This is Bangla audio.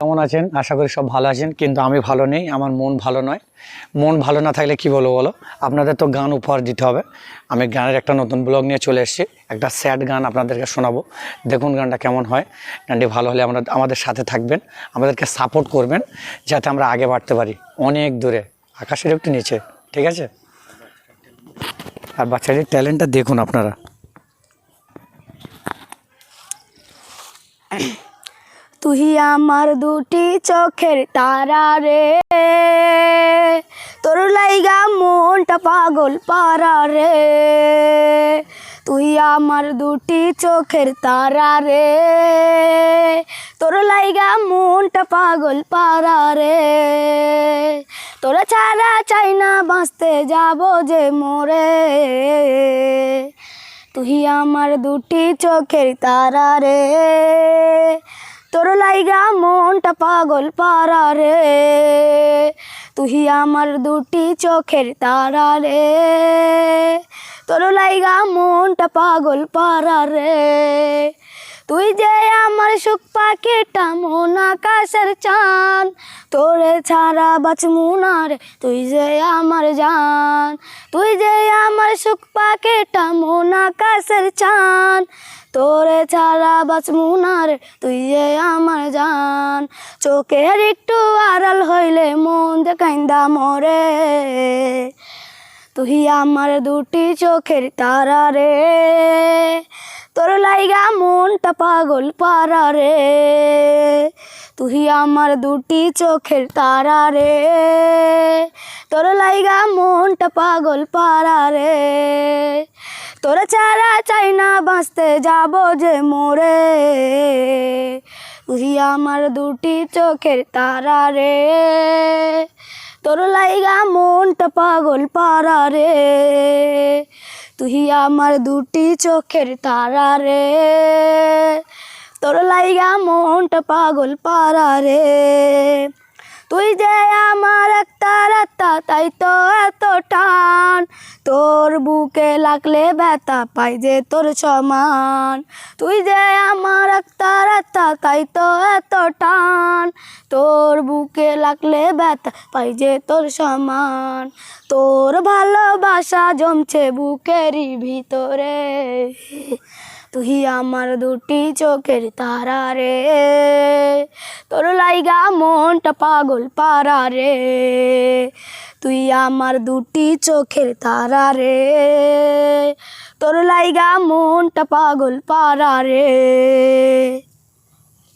কেমন আছেন? আশা করি সব ভালো আছেন, কিন্তু আমি ভালো নেই, আমার মন ভালো নয়। মন ভালো না থাকলে কি বলব বলো? আপনাদের তো গান উপহার দিতে হবে। আমি গানের একটা নতুন ব্লগ নিয়ে চলে এসেছি, একটা স্যাড গান আপনাদেরকে শোনাবো। দেখুন গানটা কেমন হয়। গানটি ভালো হলে আমরা, আমাদের সাথে থাকবেন, আমাদেরকে সাপোর্ট করবেন, যাতে আমরা আগে বাড়তে পারি। অনেক দূরে, আকাশের একটু নিচে, ঠিক আছে? আর বাচ্চাটির ট্যালেন্টটা দেখুন আপনারা। তুই আমার দুটি চোখের তারা রে। তোর লাইগা মনটা পাগল পারা রে। তুই আমার দুটি চোখের তারা রে। তোর লাইগা মনটা পাগল পারা রে। তোরা ছাড়া চাই না বাঁচতে যাব যে মোরে। তুই আমার দুটি চোখের তারা রে। তোর লাইগা মনটা পাগল পারা রে। তুই আমার দুটি চোখের তারা রে। তোর মনটা পাগল পারা রে। তুই যে আমার সুখ পাখিটা মন আকাশের চান তোরে ছাড়া বাঁচমু না রে। তুই যে আমার জান, তুই যে আমার সুখ পাখিটা মন আকাশের চান তোরে ছাড়া বাঁচমু না রে, তুই যে আমার জান। চোখের একটু আড়াল হইলে মন যে কাইন্দা মরে। তুই আমার দুটি চোখের তারা রে, তোর লাইগা মনটা পাগল পারা রে। তুই আমার দুটি চোখের তারা রে, তোর লাইগা মনটা পাগল পারা রে। তোর চারা চাই না বাঁচতে যাব যে মোরে। তুই আমার দুটি চোখের তারা রে। তোর লাইগা মনটা পাগল পারা রে। তুই আমার দুটি চোখের তারা রে। তোর লাইগা মনটা পাগল পারা রে। তুই যে আমার একটা রাত্তা তাই তো এত টান। তোর বুকে লাগলে ব্যথা পাই যে তোর সমান। তুই যে আমার একটা রাত্তা তাই তো এত টান। তোর বুকে লাগলে ব্যথা পাই যে তোর সমান। তোর ভালোবাসা জমছে বুকেরই ভিতরে। তুই আমার দুটি চোখের তারা রে। তোর লাইগা মনটা পাগল পারা রে। তুই আমার দুটি চোখের তারা রে। তোর লাইগা মনটা পাগল পারা রে।